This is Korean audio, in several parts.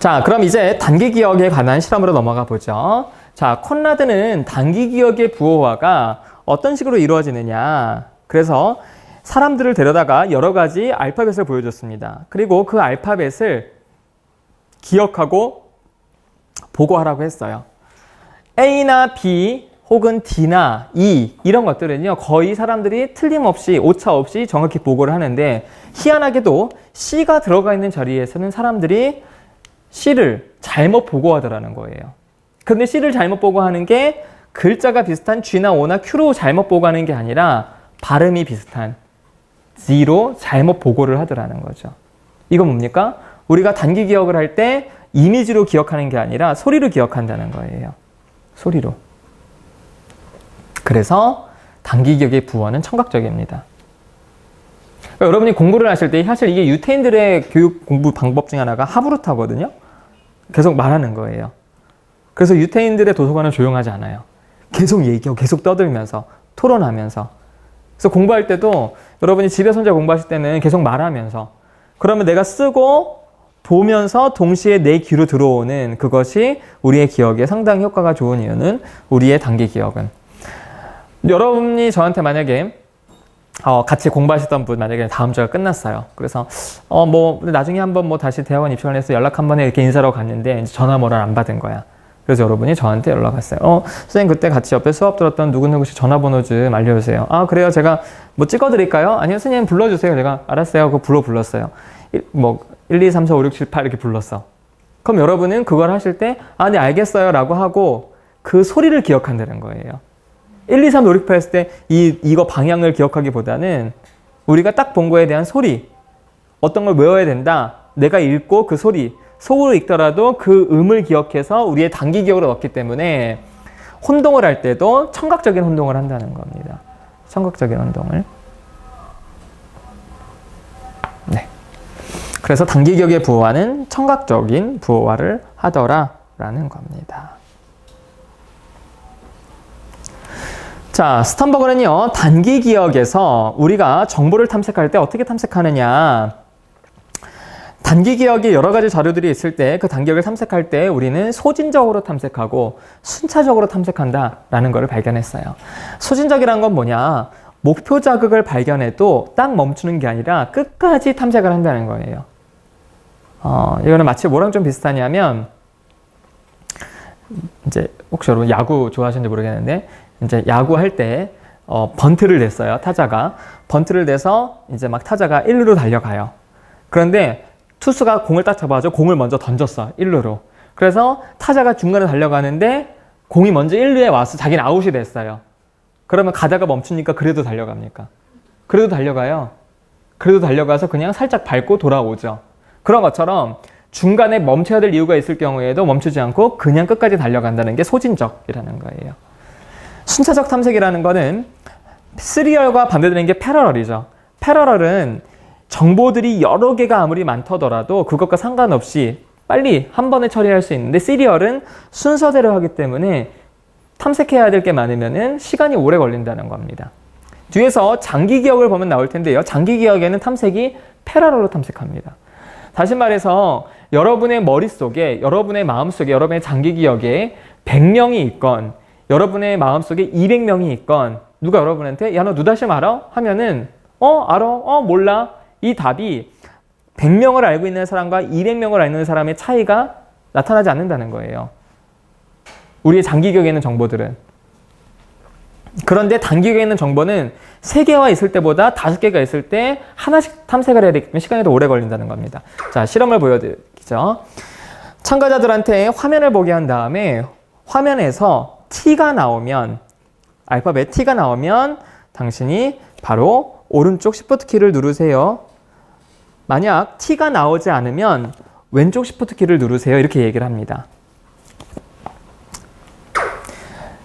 자, 그럼 이제 단기 기억에 관한 실험으로 넘어가 보죠. 자, 콘라드는 단기 기억의 부호화가 어떤 식으로 이루어지느냐. 그래서 사람들을 데려다가 여러 가지 알파벳을 보여줬습니다. 그리고 그 알파벳을 기억하고 보고하라고 했어요. A나 B 혹은 D나 E 이런 것들은요 거의 사람들이 틀림없이 오차 없이 정확히 보고를 하는데 희한하게도 C가 들어가 있는 자리에서는 사람들이 C를 잘못 보고하더라는 거예요. 근데 C를 잘못 보고하는 게 글자가 비슷한 G나 O나 Q로 잘못 보고하는 게 아니라 발음이 비슷한 Z로 잘못 보고를 하더라는 거죠. 이건 뭡니까? 우리가 단기 기억을 할 때 이미지로 기억하는 게 아니라 소리로 기억한다는 거예요. 소리로. 그래서 단기 기억의 부호는 청각적입니다. 그러니까 여러분이 공부를 하실 때 사실 이게 유태인들의 교육 공부 방법 중 하나가 하브루타거든요. 계속 말하는 거예요. 그래서 유태인들의 도서관은 조용하지 않아요. 계속 얘기하고 계속 떠들면서 토론하면서. 그래서 공부할 때도 여러분이 집에서 혼자 공부하실 때는 계속 말하면서 그러면 내가 쓰고 보면서 동시에 내 귀로 들어오는 그것이 우리의 기억에 상당히 효과가 좋은 이유는 우리의 단기 기억은 여러분이 저한테 만약에 어, 같이 공부하셨던 분 만약에 다음 주가 끝났어요. 그래서 어 뭐 나중에 한번 뭐 다시 대학원 입시관 해서 연락 한번 해 이렇게 인사하러 갔는데 전화번호를 안 받은 거야. 그래서 여러분이 저한테 연락 왔어요. 어, 선생님 그때 같이 옆에 수업 들었던 누구누구 씨 전화번호 좀 알려주세요. 아, 그래요. 제가 뭐 찍어드릴까요? 아니요, 선생님 불러주세요. 제가 알았어요. 그거 불러 불렀어요. 뭐, 1, 2, 3, 4, 5, 6, 7, 8 이렇게 불렀어. 그럼 여러분은 그걸 하실 때, 아, 네, 알겠어요. 라고 하고 그 소리를 기억한다는 거예요. 1, 2, 3, 5, 6, 8 했을 때 이, 이거 방향을 기억하기보다는 우리가 딱 본 거에 대한 소리, 어떤 걸 외워야 된다. 내가 읽고 그 소리, 속으로 읽더라도 그 음을 기억해서 우리의 단기 기억으로 넣기 때문에 혼동을 할 때도 청각적인 혼동을 한다는 겁니다. 청각적인 혼동을. 네. 그래서 단기 기억의 부호화는 청각적인 부호화를 하더라라는 겁니다. 자, 스턴버그는요, 단기 기억에서 우리가 정보를 탐색할 때 어떻게 탐색하느냐. 단기 기억에 여러 가지 자료들이 있을 때 그 단기억을 탐색할 때 우리는 소진적으로 탐색하고 순차적으로 탐색한다라는 것을 발견했어요. 소진적이란 건 뭐냐? 목표 자극을 발견해도 딱 멈추는 게 아니라 끝까지 탐색을 한다는 거예요. 어, 이거는 마치 뭐랑 좀 비슷하냐면 이제 혹시 여러분 야구 좋아하시는지 모르겠는데 이제 야구 할 때 어, 번트를 냈어요 타자가 번트를 내서 이제 막 타자가 1루로 달려가요. 그런데 투수가 공을 딱 잡아가지고 공을 먼저 던졌어. 1루로. 그래서 타자가 중간에 달려가는데 공이 먼저 1루에 와서 자기는 아웃이 됐어요. 그러면 가다가 멈추니까 그래도 달려갑니까? 그래도 달려가요. 그래도 달려가서 그냥 살짝 밟고 돌아오죠. 그런 것처럼 중간에 멈춰야 될 이유가 있을 경우에도 멈추지 않고 그냥 끝까지 달려간다는 게 소진적이라는 거예요. 순차적 탐색이라는 거는 시리얼과 반대되는 게 패러럴이죠. 패러럴은 정보들이 여러 개가 아무리 많더라도 그것과 상관없이 빨리 한 번에 처리할 수 있는데 시리얼은 순서대로 하기 때문에 탐색해야 될 게 많으면 시간이 오래 걸린다는 겁니다. 뒤에서 장기 기억을 보면 나올 텐데요. 장기 기억에는 탐색이 패러럴로 탐색합니다. 다시 말해서 여러분의 머릿속에, 여러분의 마음속에, 여러분의 장기 기억에 100명이 있건, 여러분의 마음속에 200명이 있건, 누가 여러분한테, 야, 너 누다심 알아? 하면은, 어, 알아? 어, 몰라? 이 답이 100명을 알고 있는 사람과 200명을 알고 있는 사람의 차이가 나타나지 않는다는 거예요. 우리의 장기 기억에 있는 정보들은. 그런데 단기 기억에 있는 정보는 3개와 있을 때보다 5개가 있을 때 하나씩 탐색을 해야 되기 때문에 시간이 더 오래 걸린다는 겁니다. 자, 실험을 보여드리죠. 참가자들한테 화면을 보게 한 다음에 화면에서 T가 나오면 알파벳 T가 나오면 당신이 바로 오른쪽 Shift 키를 누르세요. 만약 T가 나오지 않으면 왼쪽 Shift 키를 누르세요. 이렇게 얘기를 합니다.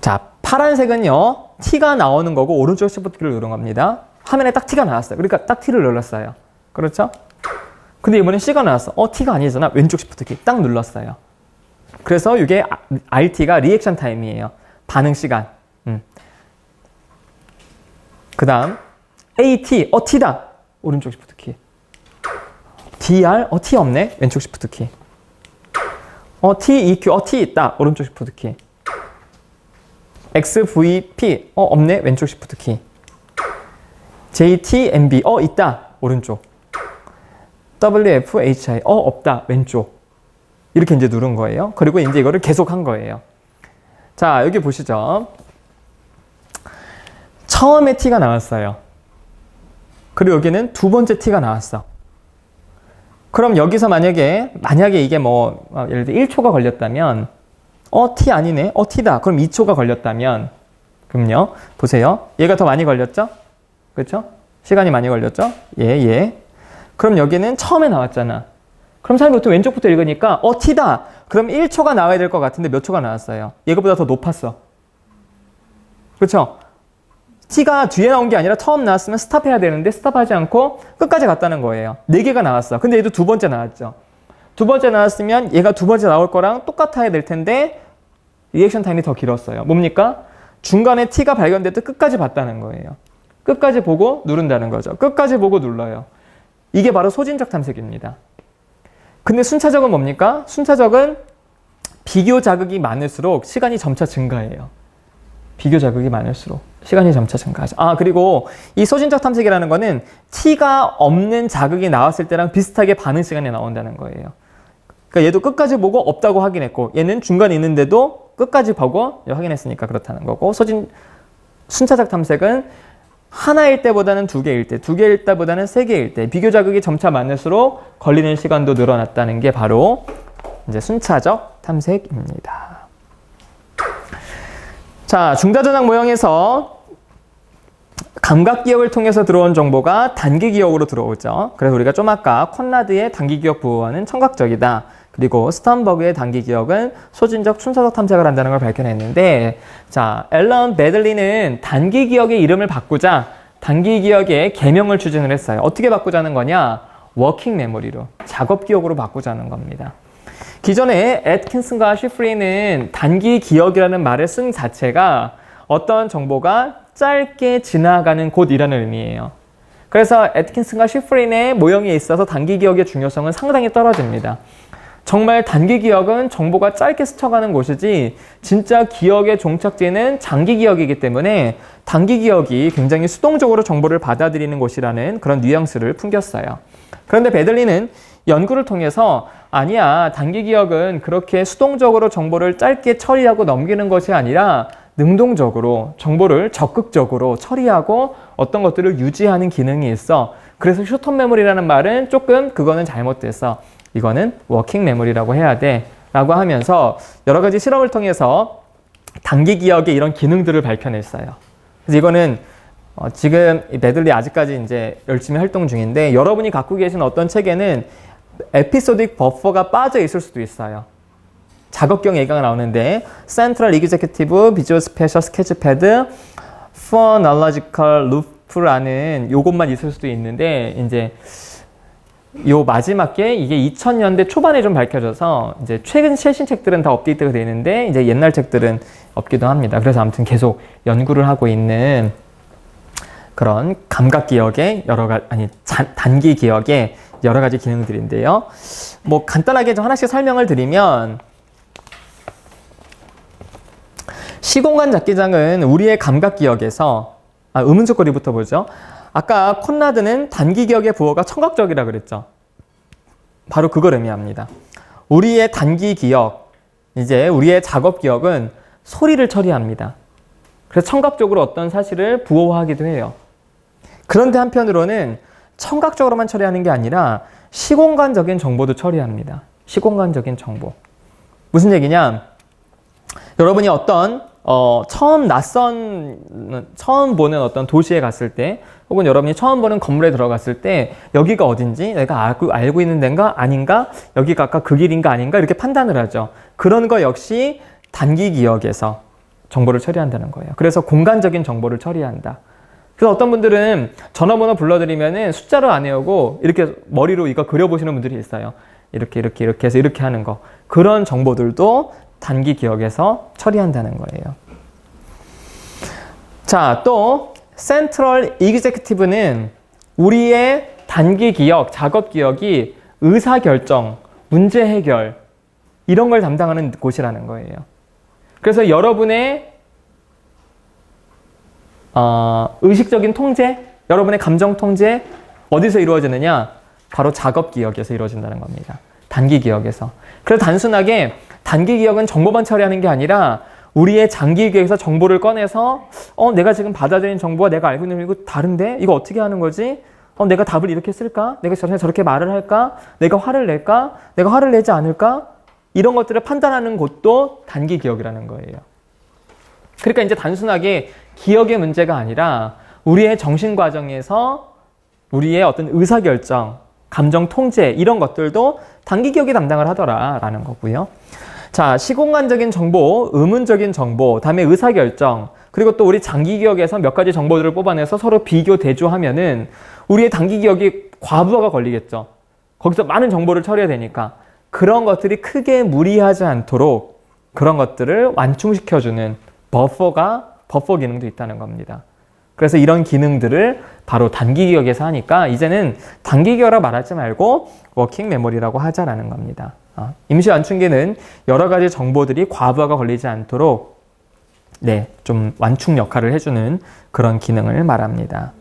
자, 파란색은요. T가 나오는 거고 오른쪽 Shift 키를 누른 겁니다. 화면에 딱 T가 나왔어요. 그러니까 딱 T를 눌렀어요. 그렇죠? 근데 이번엔 C가 나왔어. 어, T가 아니잖아. 왼쪽 Shift 키딱 눌렀어요. 그래서 이게 RT가 리액션 타임이에요. 반응 시간. 음. 그 다음 AT, 어 T다. 오른쪽 Shift 키. DR, 어 T 없네. 왼쪽 Shift 키. 어, T, E, Q, 어, T 있다. 오른쪽 시프트 키. X, V, P. 어, 없네. 왼쪽 시프트 키. J, T, M, B. 어, 있다. 오른쪽. W, F, H, I. 어, 없다. 왼쪽. 이렇게 이제 누른 거예요. 그리고 이제 이거를 계속 한 거예요. 자, 여기 보시죠. 처음에 T가 나왔어요. 그리고 여기는 두 번째 T가 나왔어. 그럼 여기서 만약에, 만약에 이게 뭐, 어, 예를 들어 1초가 걸렸다면, 어, T 아니네? 어, T다. 그럼 2초가 걸렸다면, 그럼요. 보세요. 얘가 더 많이 걸렸죠? 그렇죠? 시간이 많이 걸렸죠? 예, 예. 그럼 여기는 처음에 나왔잖아. 그럼 사람이 보통 왼쪽부터 읽으니까, 어, T다. 그럼 1초가 나와야 될 것 같은데 몇 초가 나왔어요? 얘가보다 더 높았어. 그렇죠? T가 뒤에 나온 게 아니라 처음 나왔으면 스탑해야 되는데 스탑하지 않고 끝까지 갔다는 거예요. 네 개가 나왔어. 근데 얘도 두 번째 나왔죠. 두 번째 나왔으면 얘가 두 번째 나올 거랑 똑같아야 될 텐데 리액션 타임이 더 길었어요. 뭡니까? 중간에 T가 발견될 때 끝까지 봤다는 거예요. 끝까지 보고 누른다는 거죠. 끝까지 보고 눌러요. 이게 바로 소진적 탐색입니다. 근데 순차적은 뭡니까? 순차적은 비교 자극이 많을수록 시간이 점차 증가해요. 비교 자극이 많을수록 시간이 점차 증가하죠. 아, 그리고 이 소진적 탐색이라는 거는 T가 없는 자극이 나왔을 때랑 비슷하게 반응 시간이 나온다는 거예요. 그러니까 얘도 끝까지 보고 없다고 확인했고 얘는 중간에 있는데도 끝까지 보고 확인했으니까 그렇다는 거고 소진 순차적 탐색은 하나일 때보다는 두 개일 때, 두 개일 때보다는 세 개일 때 비교 자극이 점차 많을수록 걸리는 시간도 늘어났다는 게 바로 이제 순차적 탐색입니다. 자, 중다전학 모형에서 감각 기억을 통해서 들어온 정보가 단기 기억으로 들어오죠. 그래서 우리가 좀 아까 콘라드의 단기 기억 부호는 청각적이다. 그리고 스턴버그의 단기 기억은 소진적 순서적 탐색을 한다는 걸 밝혀냈는데 자, 앨런 베들리는 단기 기억의 이름을 바꾸자 단기 기억의 개명을 추진을 했어요. 어떻게 바꾸자는 거냐? 워킹 메모리로 작업 기억으로 바꾸자는 겁니다. 기존에 애트킨슨과 시프리는 단기 기억이라는 말을 쓴 자체가 어떤 정보가 짧게 지나가는 곳이라는 의미예요. 그래서 애트킨슨과 시프린의 모형에 있어서 단기 기억의 중요성은 상당히 떨어집니다. 정말 단기 기억은 정보가 짧게 스쳐가는 곳이지 진짜 기억의 종착지는 장기 기억이기 때문에 단기 기억이 굉장히 수동적으로 정보를 받아들이는 곳이라는 그런 뉘앙스를 풍겼어요. 그런데 베들리는 연구를 통해서 아니야 단기 기억은 그렇게 수동적으로 정보를 짧게 처리하고 넘기는 것이 아니라 능동적으로 정보를 적극적으로 처리하고 어떤 것들을 유지하는 기능이 있어. 그래서 슈터 메모리라는 말은 조금 그거는 잘못됐어. 이거는 워킹 메모리라고 해야 돼. 라고 하면서 여러 가지 실험을 통해서 단기 기억의 이런 기능들을 밝혀냈어요. 그래서 이거는 어, 지금 메들리 아직까지 이제 열심히 활동 중인데 여러분이 갖고 계신 어떤 책에는 에피소딕 버퍼가 빠져 있을 수도 있어요. 작업경 얘기가 나오는데 Central Executive Visual Spatial Sketchpad Phonological Loop라는 요것만 있을 수도 있는데 이제 요 마지막 게 이게 2000년대 초반에 좀 밝혀져서 이제 최근 최신 책들은 다 업데이트가 되는데 이제 옛날 책들은 없기도 합니다. 그래서 아무튼 계속 연구를 하고 있는 그런 감각 기억의 여러 가지 아니 잔, 단기 기억의 여러 가지 기능들인데요. 뭐 간단하게 좀 하나씩 설명을 드리면 시공간 잡기장은 우리의 감각 기억에서 아, 의문적거리부터 보죠. 아까 콘라드는 단기 기억의 부호가 청각적이라 그랬죠. 바로 그걸 의미합니다. 우리의 단기 기억, 이제 우리의 작업 기억은 소리를 처리합니다. 그래서 청각적으로 어떤 사실을 부호화하기도 해요. 그런데 한편으로는 청각적으로만 처리하는 게 아니라 시공간적인 정보도 처리합니다. 시공간적인 정보. 무슨 얘기냐? 여러분이 어떤 어, 처음 낯선 처음 보는 어떤 도시에 갔을 때 혹은 여러분이 처음 보는 건물에 들어갔을 때 여기가 어딘지 내가 알고, 알고 있는 데인가 아닌가 여기가 아까 그 길인가 아닌가 이렇게 판단을 하죠. 그런 거 역시 단기 기억에서 정보를 처리한다는 거예요. 그래서 공간적인 정보를 처리한다. 그래서 어떤 분들은 전화번호 불러드리면은 숫자로 안 외우고 이렇게 머리로 이거 그려보시는 분들이 있어요. 이렇게 이렇게 이렇게 해서 이렇게 하는 거. 그런 정보들도 단기 기억에서 처리한다는 거예요. 자, 또 센트럴 이그제큐티브는 우리의 단기 기억, 작업 기억이 의사 결정, 문제 해결 이런 걸 담당하는 곳이라는 거예요. 그래서 여러분의 어, 의식적인 통제, 여러분의 감정 통제 어디서 이루어지느냐? 바로 작업 기억에서 이루어진다는 겁니다. 단기 기억에서. 그래서 단순하게 단기 기억은 정보만 처리하는 게 아니라 우리의 장기 기억에서 정보를 꺼내서 어 내가 지금 받아들인 정보와 내가 알고 있는 거 이거 다른데 이거 어떻게 하는 거지? 어 내가 답을 이렇게 쓸까? 내가 저렇게 저렇게 말을 할까? 내가 화를 낼까? 내가 화를 내지 않을까? 이런 것들을 판단하는 곳도 단기 기억이라는 거예요. 그러니까 이제 단순하게 기억의 문제가 아니라 우리의 정신 과정에서 우리의 어떤 의사 결정, 감정 통제 이런 것들도 단기 기억이 담당을 하더라라는 거고요. 자, 시공간적인 정보, 의문적인 정보, 다음에 의사 결정, 그리고 또 우리 장기 기억에서 몇 가지 정보들을 뽑아내서 서로 비교 대조하면은 우리의 단기 기억이 과부하가 걸리겠죠. 거기서 많은 정보를 처리해야 되니까 그런 것들이 크게 무리하지 않도록 그런 것들을 완충시켜주는 버퍼가 버퍼 기능도 있다는 겁니다. 그래서 이런 기능들을 바로 단기 기억에서 하니까 이제는 단기 기억이라 말하지 말고 워킹 메모리라고 하자라는 겁니다. 어, 임시 완충기는 여러 가지 정보들이 과부하가 걸리지 않도록 네, 좀 완충 역할을 해주는 그런 기능을 말합니다.